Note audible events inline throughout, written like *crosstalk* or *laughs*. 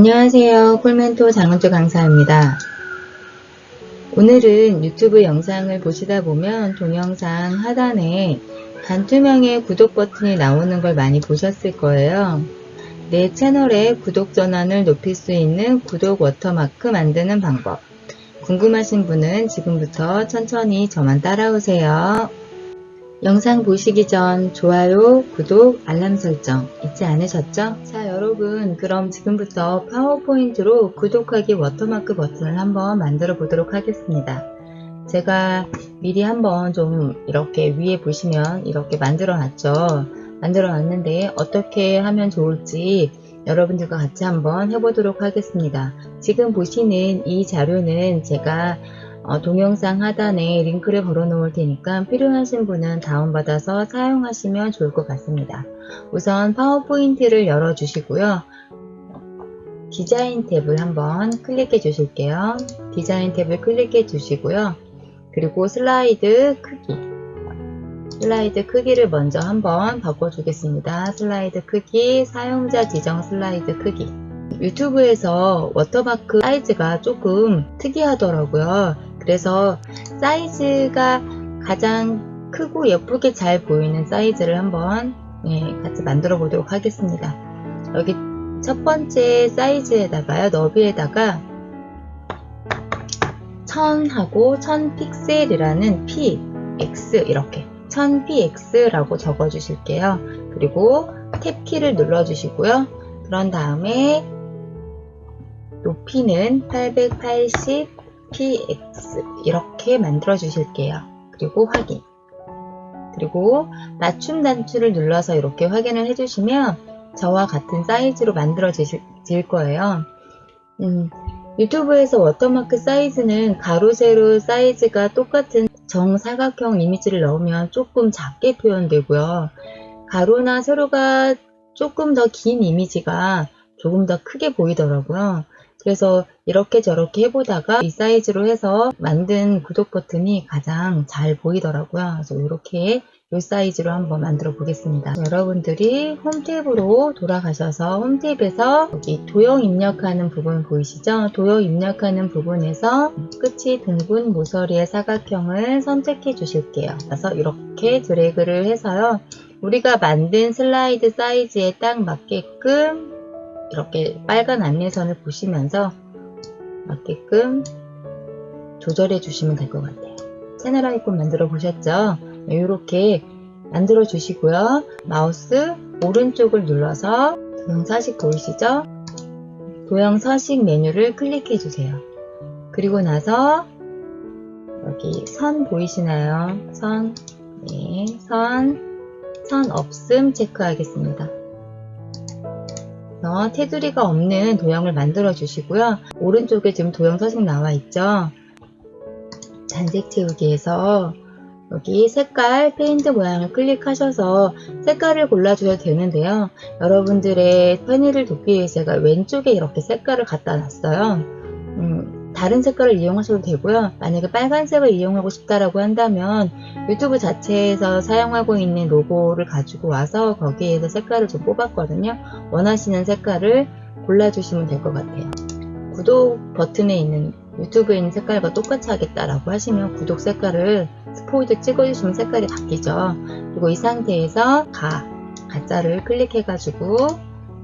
안녕하세요. 콜멘토 장은주 강사입니다. 오늘은 유튜브 영상을 보시다 보면 동영상 하단에 반투명의 구독 버튼이 나오는 걸 많이 보셨을 거예요. 내 채널의 구독 전환을 높일 수 있는 구독 워터마크 만드는 방법. 궁금하신 분은 지금부터 천천히 저만 따라오세요. 영상 보시기 전 좋아요, 구독, 알람 설정 잊지 않으셨죠? 자 여러분 그럼 지금부터 파워포인트로 구독하기 워터마크 버튼을 한번 만들어 보도록 하겠습니다. 제가 미리 한번 좀 이렇게 위에 보시면 이렇게 만들어 놨죠. 만들어 놨는데 어떻게 하면 좋을지 여러분들과 같이 한번 해보도록 하겠습니다. 지금 보시는 이 자료는 제가 어, 동영상 하단에 링크를 걸어 놓을 테니까 필요하신 분은 다운받아서 사용하시면 좋을 것 같습니다. 우선 파워포인트를 열어 주시고요. 디자인 탭을 한번 클릭해 주실게요. 디자인 탭을 클릭해 주시고요. 그리고 슬라이드 크기 슬라이드 크기를 먼저 한번 바꿔주겠습니다. 슬라이드 크기, 사용자 지정 슬라이드 크기 유튜브에서 워터마크 사이즈가 조금 특이하더라고요. 그래서 사이즈가 가장 크고 예쁘게 잘 보이는 사이즈를 한번 네, 같이 만들어 보도록 하겠습니다. 여기 첫 번째 사이즈에다가요, 너비에다가 1000하고 1000픽셀이라는 px 이렇게 1000px라고 적어 주실게요. 그리고 탭키를 눌러 주시고요. 그런 다음에 높이는 880px 이렇게 만들어 주실게요. 그리고 확인. 그리고 맞춤 단추를 눌러서 이렇게 확인을 해주시면 저와 같은 사이즈로 만들어질 거예요. 음, 유튜브에서 워터마크 사이즈는 가로, 세로 사이즈가 똑같은 정사각형 이미지를 넣으면 조금 작게 표현되고요. 가로나 세로가 조금 더 긴 이미지가 조금 더 크게 보이더라고요. 그래서 이렇게 저렇게 해보다가 이 사이즈로 해서 만든 구독 버튼이 가장 잘 보이더라고요. 그래서 이렇게 이 사이즈로 한번 만들어 보겠습니다. 여러분들이 홈탭으로 돌아가셔서 홈탭에서 여기 도형 입력하는 부분 보이시죠? 도형 입력하는 부분에서 끝이 둥근 모서리의 사각형을 선택해 주실게요. 그래서 이렇게 드래그를 해서요. 우리가 만든 슬라이드 사이즈에 딱 맞게끔 이렇게 빨간 안내선을 보시면서 맞게끔 조절해 주시면 될 것 같아요. 채널 아이콘 만들어 보셨죠? 이렇게 만들어 주시고요. 마우스 오른쪽을 눌러서 도형 서식 보이시죠? 도형 서식 메뉴를 클릭해 주세요. 그리고 나서 여기 선 보이시나요? 선, 네, 선, 선 없음 체크하겠습니다. 그래서 테두리가 없는 도형을 만들어 주시고요. 오른쪽에 지금 도형 서식 나와 있죠. 단색 채우기에서 여기 색깔 페인트 모양을 클릭하셔서 색깔을 골라주셔도 되는데요. 여러분들의 편의를 돕기 위해 제가 왼쪽에 이렇게 색깔을 갖다 놨어요. 음, 다른 색깔을 이용하셔도 되고요. 만약에 빨간색을 이용하고 싶다라고 한다면 유튜브 자체에서 사용하고 있는 로고를 가지고 와서 거기에서 색깔을 좀 뽑았거든요. 원하시는 색깔을 골라주시면 될 것 같아요. 구독 버튼에 있는 유튜브에 있는 색깔과 똑같이 하겠다라고 하시면 구독 색깔을 스포이드 찍어주시면 색깔이 바뀌죠. 그리고 이 상태에서 가, 가짜를 클릭해가지고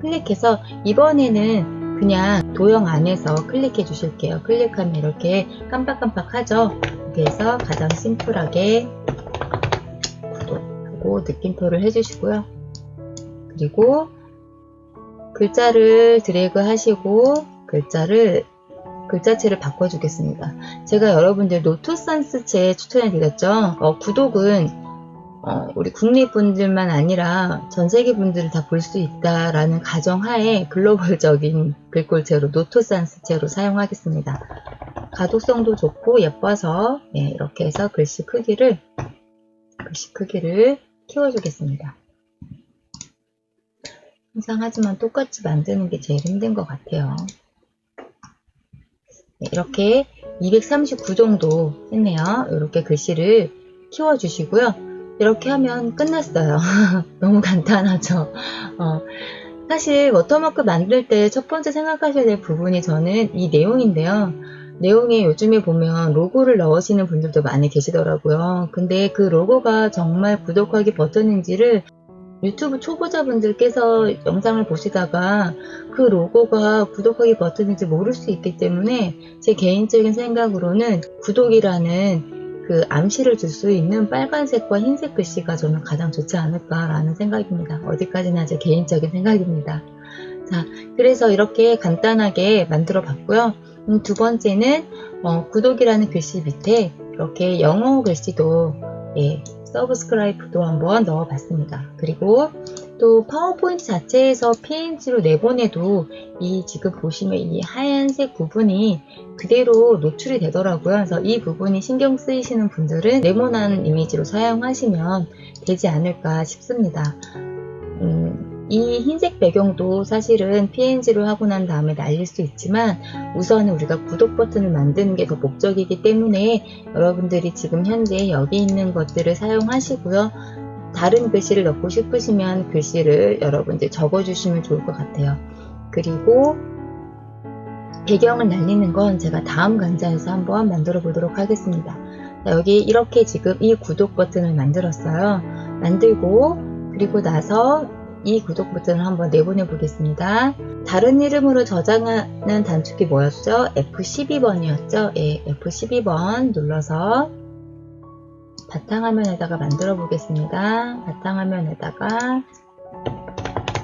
클릭해서 이번에는 그냥 도형 안에서 클릭해 주실게요. 클릭하면 이렇게 깜빡깜빡 하죠. 그래서 가장 심플하게 구독하고 느낌표를 해주시고요. 그리고 글자를 드래그 하시고 글자를 글자체를 바꿔주겠습니다. 제가 여러분들 노트산스체 추천해드렸죠. 어, 구독은 어, 우리 국내 분들만 아니라 전 세계 분들을 다 볼 수 있다라는 가정하에 글로벌적인 글꼴체로 노트산스체로 사용하겠습니다. 가독성도 좋고 예뻐서 네, 이렇게 해서 글씨 크기를 글씨 크기를 키워주겠습니다. 항상 하지만 똑같이 만드는 게 제일 힘든 것 같아요. 네, 이렇게 239 정도 했네요. 이렇게 글씨를 키워주시고요. 이렇게 하면 끝났어요. *laughs* 너무 간단하죠. 어, 사실 워터마크 만들 때 첫 번째 생각하셔야 될 부분이 저는 이 내용인데요. 내용에 요즘에 보면 로고를 넣으시는 분들도 많이 계시더라고요. 근데 그 로고가 정말 구독하기 버튼인지를 유튜브 초보자분들께서 영상을 보시다가 그 로고가 구독하기 버튼인지 모를 수 있기 때문에 제 개인적인 생각으로는 구독이라는 그 암시를 줄 수 있는 빨간색과 흰색 글씨가 저는 가장 좋지 않을까라는 생각입니다. 어디까지나 제 개인적인 생각입니다. 자, 그래서 이렇게 간단하게 만들어 봤고요. 음, 두 번째는 어, 구독이라는 글씨 밑에 이렇게 영어 글씨도 예, 서브스크라이브도 한번 넣어 봤습니다. 그리고 또 파워포인트 자체에서 PNG로 내보내도 이 지금 보시면 이 하얀색 부분이 그대로 노출이 되더라고요. 그래서 이 부분이 신경 쓰이시는 분들은 네모난 이미지로 사용하시면 되지 않을까 싶습니다. 음, 이 흰색 배경도 사실은 PNG로 하고 난 다음에 날릴 수 있지만 우선은 우리가 구독 버튼을 만드는 게 더 목적이기 때문에 여러분들이 지금 현재 여기 있는 것들을 사용하시고요. 다른 글씨를 넣고 싶으시면 글씨를 여러분들 적어주시면 좋을 것 같아요. 그리고 배경을 날리는 건 제가 다음 강좌에서 한번 만들어 보도록 하겠습니다. 자, 여기 이렇게 지금 이 구독 버튼을 만들었어요. 만들고 그리고 나서 이 구독 버튼을 한번 내보내 보겠습니다. 다른 이름으로 저장하는 단축키 뭐였죠? F12번이었죠? 예, F12번 눌러서 바탕화면에다가 만들어 보겠습니다. 바탕화면에다가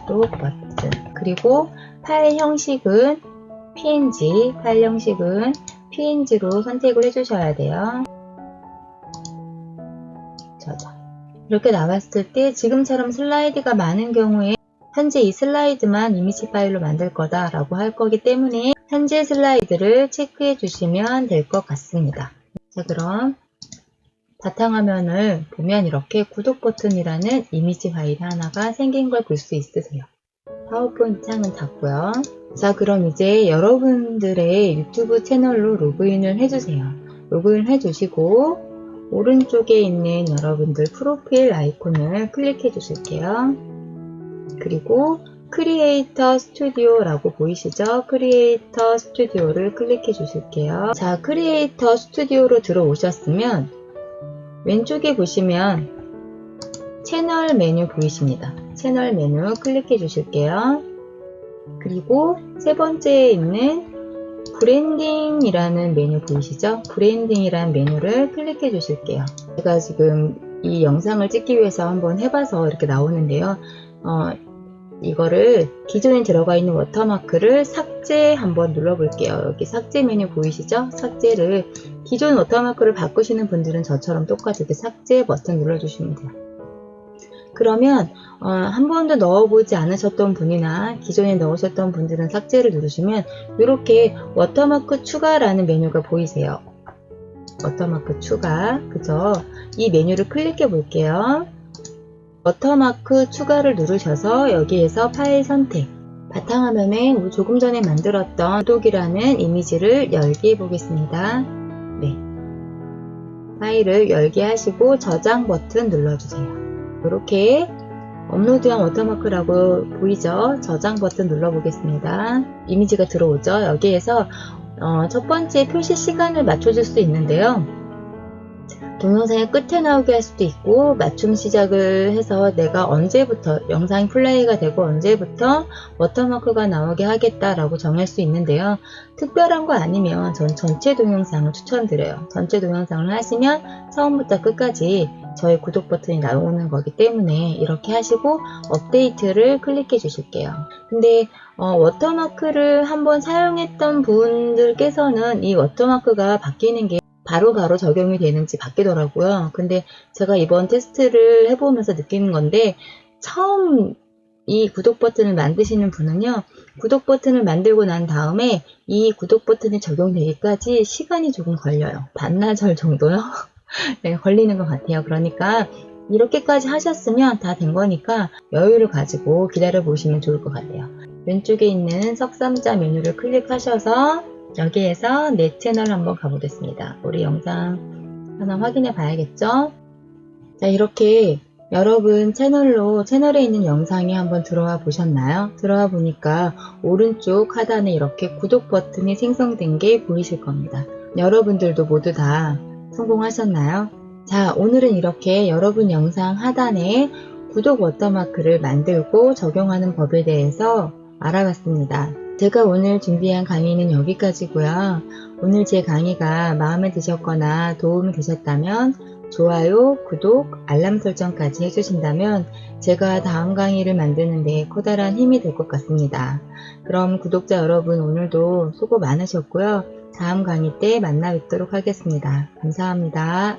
구독 버튼 그리고 파일 형식은 PNG, 파일 형식은 PNG로 선택을 해주셔야 돼요. 저장. 이렇게 나왔을 때 지금처럼 슬라이드가 많은 경우에 현재 이 슬라이드만 이미지 파일로 만들 거다 라고 할 거기 때문에 현재 슬라이드를 체크해 주시면 될 것 같습니다. 자 그럼 바탕화면을 보면 이렇게 구독 버튼이라는 이미지 파일 하나가 생긴 걸 볼 수 있으세요. 파워포인트 창은 닫고요. 자 그럼 이제 여러분들의 유튜브 채널로 로그인을 해주세요. 로그인 해주시고 오른쪽에 있는 여러분들 프로필 아이콘을 클릭해 주실게요. 그리고 크리에이터 스튜디오라고 보이시죠? 크리에이터 스튜디오를 클릭해 주실게요. 자, 크리에이터 스튜디오로 들어오셨으면 왼쪽에 보시면 채널 메뉴 보이십니다. 채널 메뉴 클릭해 주실게요. 그리고 세 번째에 있는 브랜딩이라는 메뉴 보이시죠? 브랜딩이라는 메뉴를 클릭해 주실게요. 제가 지금 이 영상을 찍기 위해서 한번 해봐서 이렇게 나오는데요. 어, 이거를 기존에 들어가 있는 워터마크를 삭제 한번 눌러볼게요. 여기 삭제 메뉴 보이시죠? 삭제를 기존 워터마크를 바꾸시는 분들은 저처럼 똑같이 삭제 버튼 눌러주시면 돼요. 그러면 어, 한 번도 넣어보지 않으셨던 분이나 기존에 넣으셨던 분들은 삭제를 누르시면 이렇게 워터마크 추가라는 메뉴가 보이세요. 워터마크 추가 그죠? 이 메뉴를 클릭해 볼게요. 워터마크 추가를 누르셔서 여기에서 파일 선택 바탕화면에 조금 전에 만들었던 구독이라는 이미지를 해 보겠습니다. 네. 파일을 열게 하시고 저장 버튼 눌러주세요. 이렇게 업로드한 워터마크라고 보이죠? 저장 버튼 눌러보겠습니다. 이미지가 들어오죠? 여기에서 어, 첫 번째 표시 시간을 맞춰줄 수 있는데요. 동영상의 끝에 나오게 할 수도 있고 맞춤 시작을 해서 내가 언제부터 영상이 플레이가 되고 언제부터 워터마크가 나오게 하겠다라고 정할 수 있는데요. 특별한 거 아니면 전 전체 동영상을 추천드려요. 전체 동영상을 하시면 처음부터 끝까지 저희 구독 버튼이 나오는 거기 때문에 이렇게 하시고 업데이트를 클릭해 주실게요. 근데 어, 워터마크를 한번 사용했던 분들께서는 이 워터마크가 바뀌는 게 바로바로 바로 적용이 되는지 바뀌더라고요. 근데 제가 이번 테스트를 해보면서 느끼는 건데 처음 이 구독 버튼을 만드시는 분은요, 구독 버튼을 만들고 난 다음에 이 구독 버튼이 적용되기까지 시간이 조금 걸려요. 반나절 정도요? *laughs* 네, 걸리는 것 같아요. 그러니까 이렇게까지 하셨으면 다 된 거니까 여유를 가지고 기다려 보시면 좋을 것 같아요. 왼쪽에 있는 석삼자 메뉴를 클릭하셔서 여기에서 내 채널 한번 가보겠습니다. 우리 영상 하나 확인해 봐야겠죠? 자, 이렇게 여러분 채널로 채널에 있는 영상이 한번 들어와 보셨나요? 들어와 보니까 오른쪽 하단에 이렇게 구독 버튼이 생성된 게 보이실 겁니다. 여러분들도 모두 다 성공하셨나요? 자, 오늘은 이렇게 여러분 영상 하단에 구독 워터마크를 만들고 적용하는 법에 대해서 알아봤습니다. 제가 오늘 준비한 강의는 여기까지고요. 오늘 제 강의가 마음에 드셨거나 도움이 되셨다면 좋아요, 구독, 알람 설정까지 해주신다면 제가 다음 강의를 만드는데 커다란 힘이 될 것 같습니다. 그럼 구독자 여러분 오늘도 수고 많으셨고요. 다음 강의 때 만나 뵙도록 하겠습니다. 감사합니다.